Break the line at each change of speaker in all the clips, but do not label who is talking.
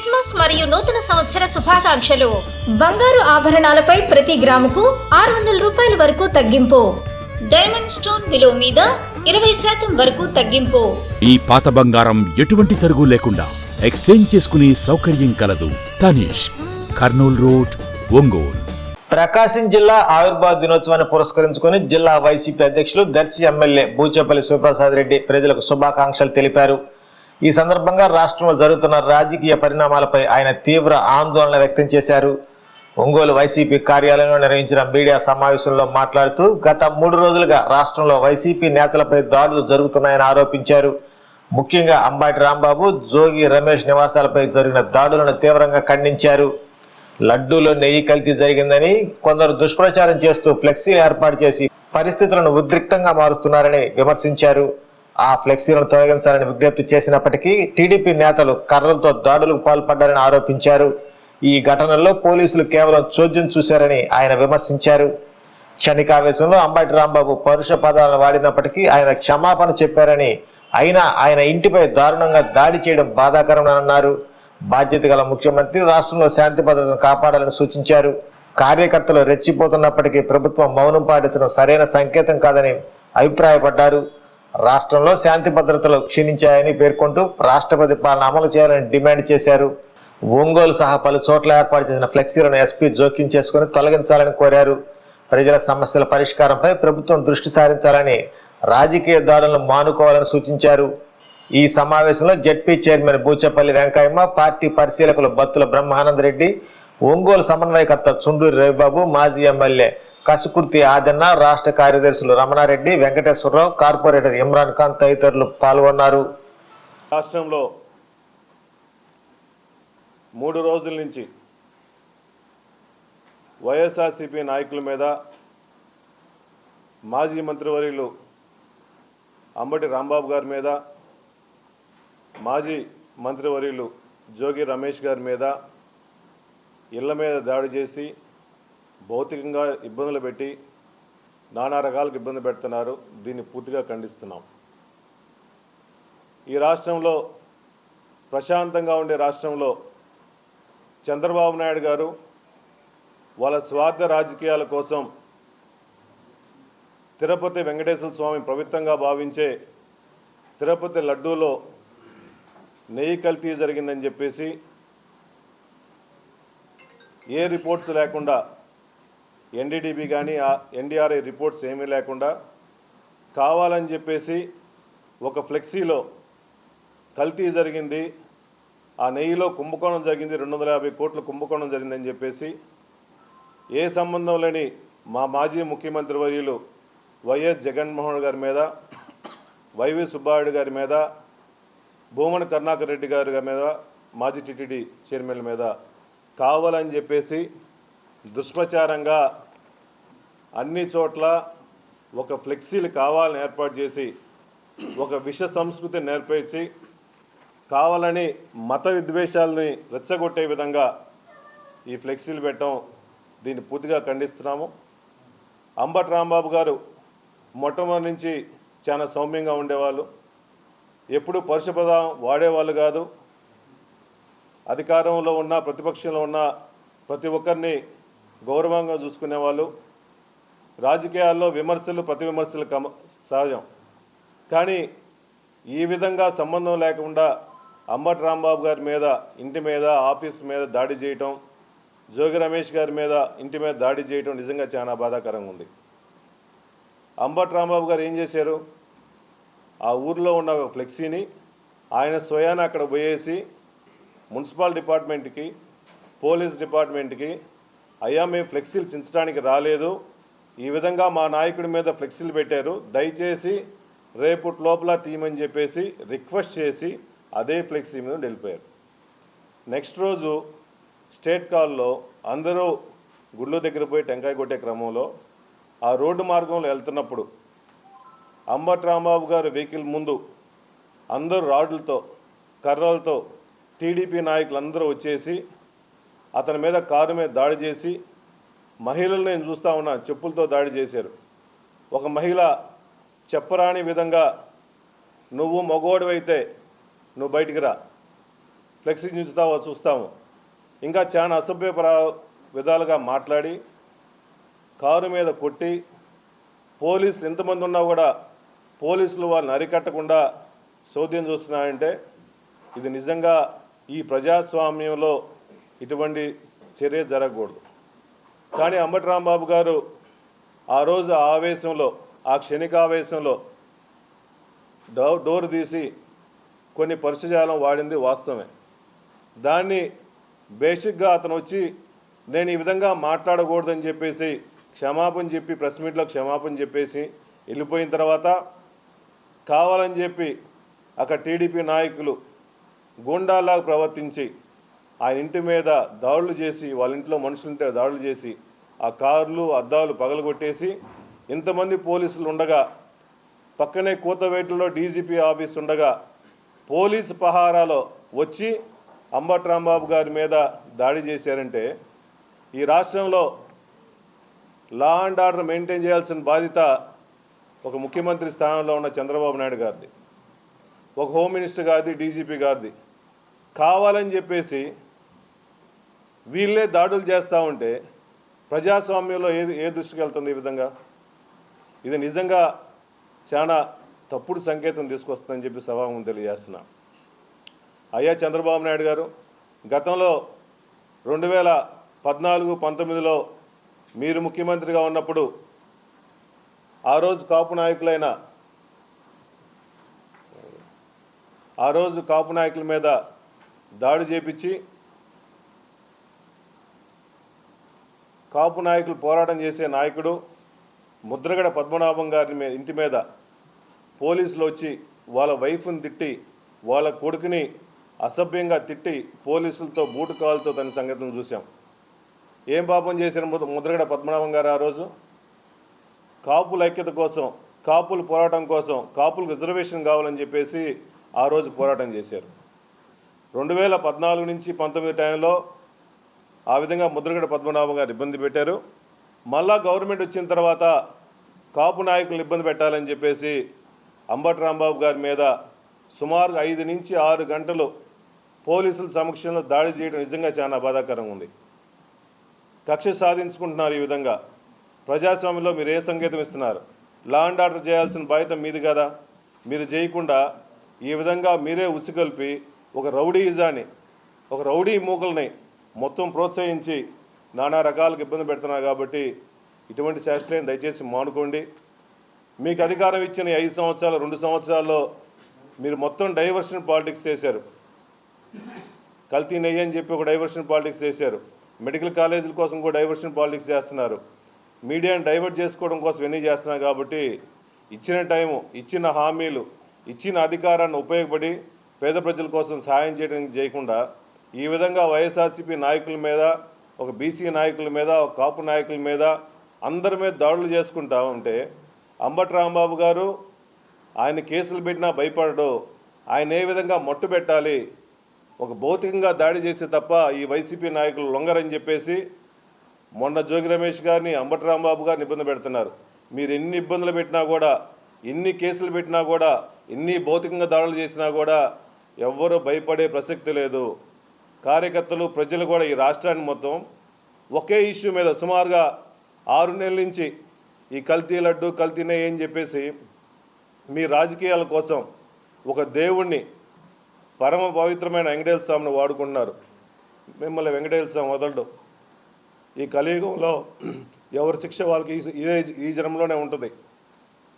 Christmas మరియు నూతన సంవత్సర శుభాకాంక్షలు. బంగారు ఆభరణాలపై ప్రతి గ్రాముకు ఆరు వందల రూపాయల వరకు తగ్గింపు. డైమండ్ స్టోన్ విలువ మీద ఇరవై శాతం వరకు తగ్గింపు.
ఈ పాత బంగారం ఎటువంటి తరుగు లేకుండా ఎక్స్చేంజ్ చేసుకునే సౌకర్యం కలదు. తనిష్ కర్నూల్ రోడ్ ఒంగోల్.
ప్రకాశం జిల్లా ఆవిర్భావ దినోత్సవాన్ని పురస్కరించుకొని జిల్లా వైసీపీ అధ్యక్షులు దర్శి ఎమ్మెల్యే బూచేపల్లి శివప్రసాద్ రెడ్డి ప్రజలకు శుభాకాంక్షలు తెలిపారు. ఈ సందర్భంగా రాష్ట్రంలో జరుగుతున్న రాజకీయ పరిణామాలపై ఆయన తీవ్ర ఆందోళన వ్యక్తం చేశారు. ఒంగోలు వైసీపీ కార్యాలయంలో నిర్వహించిన మీడియా సమావేశంలో మాట్లాడుతూ గత మూడు రోజులుగా రాష్ట్రంలో వైసీపీ నేతలపై దాడులు జరుగుతున్నాయని ఆరోపించారు. ముఖ్యంగా అంబాటి రాంబాబు జోగి రమేష్ నివాసాలపై జరిగిన దాడులను తీవ్రంగా ఖండించారు. లడ్డూలో నెయ్యి కల్తీ జరిగిందని కొందరు దుష్ప్రచారం చేస్తూ ఫ్లెక్సీలు ఏర్పాటు చేసి పరిస్థితులను ఉద్రిక్తంగా మారుస్తున్నారని విమర్శించారు. ఆ ఫ్లెక్సీలను తొలగించాలని విజ్ఞప్తి చేసినప్పటికీ టీడీపీ నేతలు కర్రలతో దాడులకు పాల్పడ్డారని ఆరోపించారు. ఈ ఘటనలో పోలీసులు కేవలం చోద్యం చూశారని ఆయన విమర్శించారు. క్షణికావేశంలో అంబటి రాంబాబు పరుష పదాలను వాడినప్పటికీ ఆయన క్షమాపణ చెప్పారని అయినా ఆయన ఇంటిపై దారుణంగా దాడి చేయడం బాధాకరమని అన్నారు. బాధ్యత గల ముఖ్యమంత్రి రాష్ట్రంలో శాంతి భద్రతను కాపాడాలని సూచించారు. కార్యకర్తలు రెచ్చిపోతున్నప్పటికీ ప్రభుత్వం మౌనం పాటించడం సరైన సంకేతం కాదని అభిప్రాయపడ్డారు. రాష్ట్రంలో శాంతి భద్రతలు క్షీణించాయని పేర్కొంటూ రాష్ట్రపతి పాలన అమలు చేయాలని డిమాండ్ చేశారు. ఒంగోలు సహా పలు చోట్ల ఏర్పాటు చేసిన ఫ్లెక్సీలను ఎస్పీ జోక్యం చేసుకుని తొలగించాలని కోరారు. ప్రజల సమస్యల పరిష్కారంపై ప్రభుత్వం దృష్టి సారించాలని రాజకీయ దాడులను మానుకోవాలని సూచించారు. ఈ సమావేశంలో ZP chairman Buchepalli Venkayamma party పరిశీలకులు బత్తుల బ్రహ్మానంద రెడ్డి ఒంగోలు సమన్వయకర్త చుండూరి రవిబాబు మాజీ ఎమ్మెల్యే కసుకుర్తి ఆదన్న రాష్ట్ర కార్యదర్శులు రమణారెడ్డి వెంకటేశ్వరరావు కార్పొరేటర్ ఇమ్రాన్ ఖాన్ తదితరులు పాల్గొన్నారు.
రాష్ట్రంలో మూడు రోజుల నుంచి వైఎస్ఆర్సీపీ నాయకుల మీద మాజీ మంత్రివర్యులు అంబటి రాంబాబు గారి మీద మాజీ మంత్రివర్యులు జోగి రమేష్ గారి మీద ఇళ్ళ మీద దాడి చేసి భౌతికంగా ఇబ్బందులు పెట్టి నానా రకాలకు ఇబ్బంది పెడుతున్నారు. దీన్ని పూర్తిగా ఖండిస్తున్నాం. ఈ రాష్ట్రంలో ప్రశాంతంగా ఉండే రాష్ట్రంలో చంద్రబాబు నాయుడు గారు వాళ్ళ స్వార్థ రాజకీయాల కోసం తిరుపతి వెంకటేశ్వర స్వామి పవిత్రంగా భావించే తిరుపతి లడ్డూలో నెయ్యి కల్తీ జరిగిందని చెప్పేసి ఏ రిపోర్ట్స్ లేకుండా ఎన్డీడీబీ కానీ ఎన్డీఆర్ఐ రిపోర్ట్స్ ఏమీ లేకుండా కావాలని చెప్పేసి ఒక ఫ్లెక్సీలో కల్తీ జరిగింది. ఆ నెయ్యిలో కుంభకోణం జరిగింది. రెండు వందల యాభై కోట్ల కుంభకోణం జరిగిందని చెప్పేసి ఏ సంబంధం లేని మా మాజీ ముఖ్యమంత్రి వర్యులు వైఎస్ జగన్మోహన్ గారి మీద వైవి సుబ్బారెడ్డి గారి మీద భూమన కరుణాకర్ రెడ్డి గారి మీద మాజీ టీటీడీ చైర్మన్ మీద కావాలని చెప్పేసి దుష్ప్రచారంగా అన్ని చోట్ల ఒక ఫ్లెక్సీలు కావాలని ఏర్పాటు చేసి ఒక విష సంస్కృతిని నేర్పించి కావాలని మత విద్వేషాలని రెచ్చగొట్టే విధంగా ఈ ఫ్లెక్సీలు పెట్టడం దీన్ని పూర్తిగా ఖండిస్తున్నాము. అంబట్ రాంబాబు గారు మొట్టమొదటి నుంచి చాలా సౌమ్యంగా ఉండేవాళ్ళు. ఎప్పుడు పరుషపదం వాడేవాళ్ళు కాదు. అధికారంలో ఉన్న ప్రతిపక్షంలో ఉన్న ప్రతి ఒక్కరిని గౌరవంగా చూసుకునేవాళ్ళు రాజకీయాల్లో విమర్శలు ప్రతి విమర్శలు కమ సహజం. కానీ ఈ విధంగా సంబంధం లేకుండా అంబటి రాంబాబు గారి మీద ఇంటి మీద ఆఫీస్ మీద దాడి చేయటం జోగి రమేష్ గారి మీద ఇంటి మీద దాడి చేయటం నిజంగా చాలా బాధాకరంగా ఉంది. అంబటి రాంబాబు గారు ఏం చేశారు? ఆ ఊర్లో ఉన్న ఒక ఫ్లెక్సీని ఆయన స్వయాన అక్కడ పోయేసి మున్సిపల్ డిపార్ట్మెంట్కి పోలీస్ డిపార్ట్మెంట్కి అయ్యా మేము ఫ్లెక్సీలు చించడానికి రాలేదు. ఈ విధంగా మా నాయకుడి మీద ఫ్లెక్సీలు పెట్టారు. దయచేసి రేపటి లోపల తీయమని చెప్పేసి రిక్వెస్ట్ చేసి అదే ఫ్లెక్సీ మీద వెళ్ళిపోయారు నెక్స్ట్ రోజు స్టేట్ కాల్లో అందరూ గుళ్ళు దగ్గర పోయి టెంకాయ కొట్టే క్రమంలో ఆ రోడ్డు మార్గంలో వెళ్తున్నప్పుడు అంబట్ రాంబాబు గారు వెహికల్ ముందు అందరూ రాడ్లతో కర్రలతో టీడీపీ నాయకులందరూ వచ్చేసి అతని మీద కారు మీద దాడి చేసి మహిళలు నేను చూస్తూ ఉన్నా చెప్పులతో దాడి చేశారు. ఒక మహిళ చెప్పరాని విధంగా నువ్వు మగోడివైతే నువ్వు బయటికి రా. ఫ్లెక్సీ చూస్తా చూస్తాము. ఇంకా చాలా అసభ్యపర విధాలుగా మాట్లాడి కారు మీద కొట్టి పోలీసులు ఎంతమంది ఉన్నా కూడా పోలీసులు వాళ్ళని అరికట్టకుండా చోద్యం చూస్తున్నారంటే ఇది నిజంగా ఈ ప్రజాస్వామ్యంలో ఇటువంటి చర్య జరగకూడదు. కానీ అంబటి రాంబాబు గారు ఆ రోజు ఆవేశంలో ఆ క్షణికావేశంలో డో డోర్ తీసి కొన్ని పరిశుజాలం వాడింది వాస్తవమే. దాన్ని బేసిక్గా అతను వచ్చి నేను ఈ విధంగా మాట్లాడకూడదని చెప్పేసి క్షమాపణ చెప్పి ప్రెస్ మీట్లో క్షమాపణ చెప్పేసి వెళ్ళిపోయిన తర్వాత కావాలని చెప్పి అక్కడ టీడీపీ నాయకులు గూండాలాగా ప్రవర్తించి ఆయన ఇంటి మీద దాడులు చేసి వాళ్ళ ఇంట్లో మనుషులుంటే దాడులు చేసి ఆ కార్లు అద్దాలు పగలగొట్టేసి ఇంతమంది పోలీసులు ఉండగా పక్కనే కూతవేటలో డీజీపీ ఆఫీస్ ఉండగా పోలీస్ పహారాలో వచ్చి అంబట్ రాంబాబు గారి మీద దాడి చేశారంటే ఈ రాష్ట్రంలో లా అండ్ ఆర్డర్ మెయింటైన్ చేయాల్సిన బాధ్యత ఒక ముఖ్యమంత్రి స్థానంలో ఉన్న చంద్రబాబు నాయుడు గారిది. ఒక హోమ్ మినిస్టర్ గారిది డీజీపీ గారిది. కావాలని చెప్పేసి వీళ్ళే దాడులు చేస్తూ ఉంటే ప్రజాస్వామ్యంలో ఏది ఏ దృష్టికి వెళ్తుంది ఈ విధంగా? ఇది నిజంగా చాలా తప్పుడు సంకేతం తీసుకొస్తుందని చెప్పి సభాముఖం తెలియజేస్తున్న. అయ్యా చంద్రబాబు నాయుడు గారు గతంలో రెండు వేల పద్నాలుగు పంతొమ్మిదిలో మీరు ముఖ్యమంత్రిగా ఉన్నప్పుడు ఆ రోజు కాపు నాయకులైన ఆ రోజు కాపు నాయకుల మీద దాడి చేపించి కాపు నాయకులు పోరాటం చేసే నాయకుడు ముద్రగడ పద్మనాభం గారి ఇంటి మీద పోలీసులు వచ్చి వాళ్ళ వైఫ్ని తిట్టి వాళ్ళ కొడుకుని అసభ్యంగా తిట్టి పోలీసులతో బూటు కాలుతో తన సంగతిని చూసాం ఏం పాపం చేశారు ముద్రగడ పద్మనాభం గారు ఆ రోజు? కాపుల ఐక్యత కోసం కాపుల పోరాటం కోసం కాపులకు రిజర్వేషన్ కావాలని చెప్పేసి ఆ రోజు పోరాటం చేశారు. రెండు వేల పద్నాలుగు నుంచి పంతొమ్మిది టైంలో ఆ విధంగా ముద్రగడ పద్మనాభం గారు ఇబ్బంది పెట్టారు. మళ్ళా గవర్నమెంట్ వచ్చిన తర్వాత కాపు నాయకులను ఇబ్బంది పెట్టాలని చెప్పేసి అంబటి రాంబాబు గారి మీద సుమారు ఐదు నుంచి ఆరు గంటలు పోలీసుల సమక్షంలో దాడి చేయడం నిజంగా చాలా బాధాకరంగా ఉంది. కక్ష సాధించుకుంటున్నారు ఈ విధంగా. ప్రజాస్వామ్యంలో మీరు ఏ సంకేతం ఇస్తున్నారు? లా అండ్ ఆర్డర్ చేయాల్సిన బాధ్యత మీది కదా? మీరు చేయకుండా ఈ విధంగా మీరే ఉసిగొల్పి ఒక రౌడీయిజాన్ని ఒక రౌడీ మూకల్ని మొత్తం ప్రోత్సహించి నానా రకాలకు ఇబ్బంది పెడుతున్నారు కాబట్టి ఇటువంటి శాస్త్రం దయచేసి మానుకోండి. మీకు అధికారం ఇచ్చిన ఐదు సంవత్సరాలు రెండు సంవత్సరాల్లో మీరు మొత్తం డైవర్షన్ పాలిటిక్స్ చేశారు. కల్తీ నెయ్యి అని చెప్పి ఒక డైవర్షన్ పాలిటిక్స్ చేశారు. మెడికల్ కాలేజీల కోసం కూడా డైవర్షన్ పాలిటిక్స్ చేస్తున్నారు. మీడియాని డైవర్ట్ చేసుకోవడం కోసం ఎన్ని చేస్తున్నారు కాబట్టి ఇచ్చిన టైము ఇచ్చిన హామీలు ఇచ్చిన అధికారాన్ని ఉపయోగపడి పేద ప్రజల కోసం సహాయం చేయడానికి చేయకుండా ఈ విధంగా వైఎస్ఆర్సీపీ నాయకుల మీద ఒక బీసీ నాయకుల మీద ఒక కాపు నాయకుల మీద అందరి మీద దాడులు చేసుకుంటా ఉంటే అంబటి రాంబాబు గారు ఆయన కేసులు పెట్టినా భయపడడు. ఆయన ఏ విధంగా మట్టు పెట్టాలి? ఒక భౌతికంగా దాడి చేస్తే తప్ప ఈ వైసీపీ నాయకులు లొంగరని చెప్పేసి మొన్న జోగి రమేష్ గారిని అంబటి రాంబాబు గారిని ఇబ్బంది పెడుతున్నారు. మీరు ఎన్ని ఇబ్బందులు పెట్టినా కూడా ఎన్ని కేసులు పెట్టినా కూడా ఎన్ని భౌతికంగా దాడులు చేసినా కూడా ఎవ్వరూ భయపడే ప్రసక్తి లేదు. కార్యకర్తలు ప్రజలు కూడా ఈ రాష్ట్రాన్ని మొత్తం ఒకే ఇష్యూ మీద సుమారుగా ఆరు నెలల నుంచి ఈ కల్తీ లడ్డు కల్తీనే ఏం చెప్పేసి మీ రాజకీయాల కోసం ఒక దేవుణ్ణి పరమ పవిత్రమైన వెంకటేశ్వర స్వామిని వాడుకుంటున్నారు. మిమ్మల్ని వెంకటేశ్వర స్వామి వదలడు. ఈ కలియుగంలో ఎవరి శిక్ష వాళ్ళకి ఇదే ఈ జనంలోనే ఉంటుంది.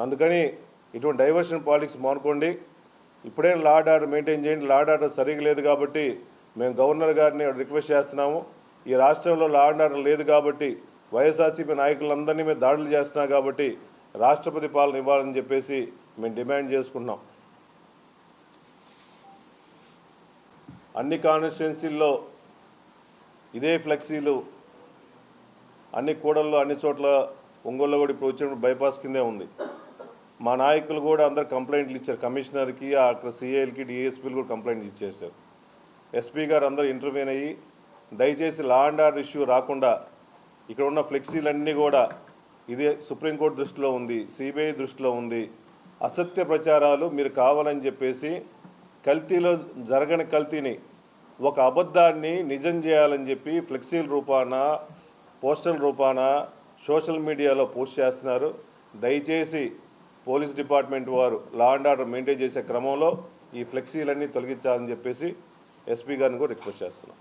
అందుకని ఇటువంటి డైవర్షన్ పాలిటిక్స్ మానుకోండి. ఇప్పుడే లాడ్ ఆర్డర్ మెయింటైన్ చేయండి. లాడ్ ఆర్డర్ సరిగా లేదు కాబట్టి మేము గవర్నర్ గారిని రిక్వెస్ట్ చేస్తున్నాము. ఈ రాష్ట్రంలో లా అండ్ ఆర్డర్ లేదు కాబట్టి వైఎస్ఆర్సీపీ నాయకులందరినీ మేము దాడులు చేస్తున్నాం కాబట్టి రాష్ట్రపతి పాలన ఇవ్వాలని చెప్పేసి మేము డిమాండ్ చేసుకుంటున్నాం. అన్ని కాన్స్టిట్యున్సీల్లో ఇదే ఫ్లెక్సీలు అన్ని కూడల్లో అన్ని చోట్ల ఒంగోలులో కూడా ఇప్పుడు వచ్చినప్పుడు బైపాస్ కిందే ఉంది. మా నాయకులు కూడా అందరు కంప్లైంట్లు ఇచ్చారు. కమిషనర్కి అక్కడ సిఐలకి డిఎస్పీలు కూడా కంప్లైంట్ ఇచ్చేసారు ఎస్పీ గారు అందరూ ఇంటర్వ్యూన్ అయ్యి దయచేసి లా అండ్ ఆర్డర్ ఇష్యూ రాకుండా ఇక్కడ ఉన్న ఫ్లెక్సీలన్నీ కూడా ఇదే సుప్రీంకోర్టు దృష్టిలో ఉంది సిబిఐ దృష్టిలో ఉంది. అసత్య ప్రచారాలు మీరు కావాలని చెప్పేసి కల్తీలో జరగని కల్తీని ఒక అబద్ధాన్ని నిజం చేయాలని చెప్పి ఫ్లెక్సీల రూపాన పోస్టల్ రూపాన సోషల్ మీడియాలో పోస్ట్ చేస్తున్నారు. దయచేసి పోలీస్ డిపార్ట్మెంట్ వారు లా అండ్ ఆర్డర్ మెయింటైన్ చేసే క్రమంలో ఈ ఫ్లెక్సీలన్నీ తొలగించాలని చెప్పేసి ఎస్పీ గారిని కూడా రిక్వెస్ట్ చేస్తున్నాం.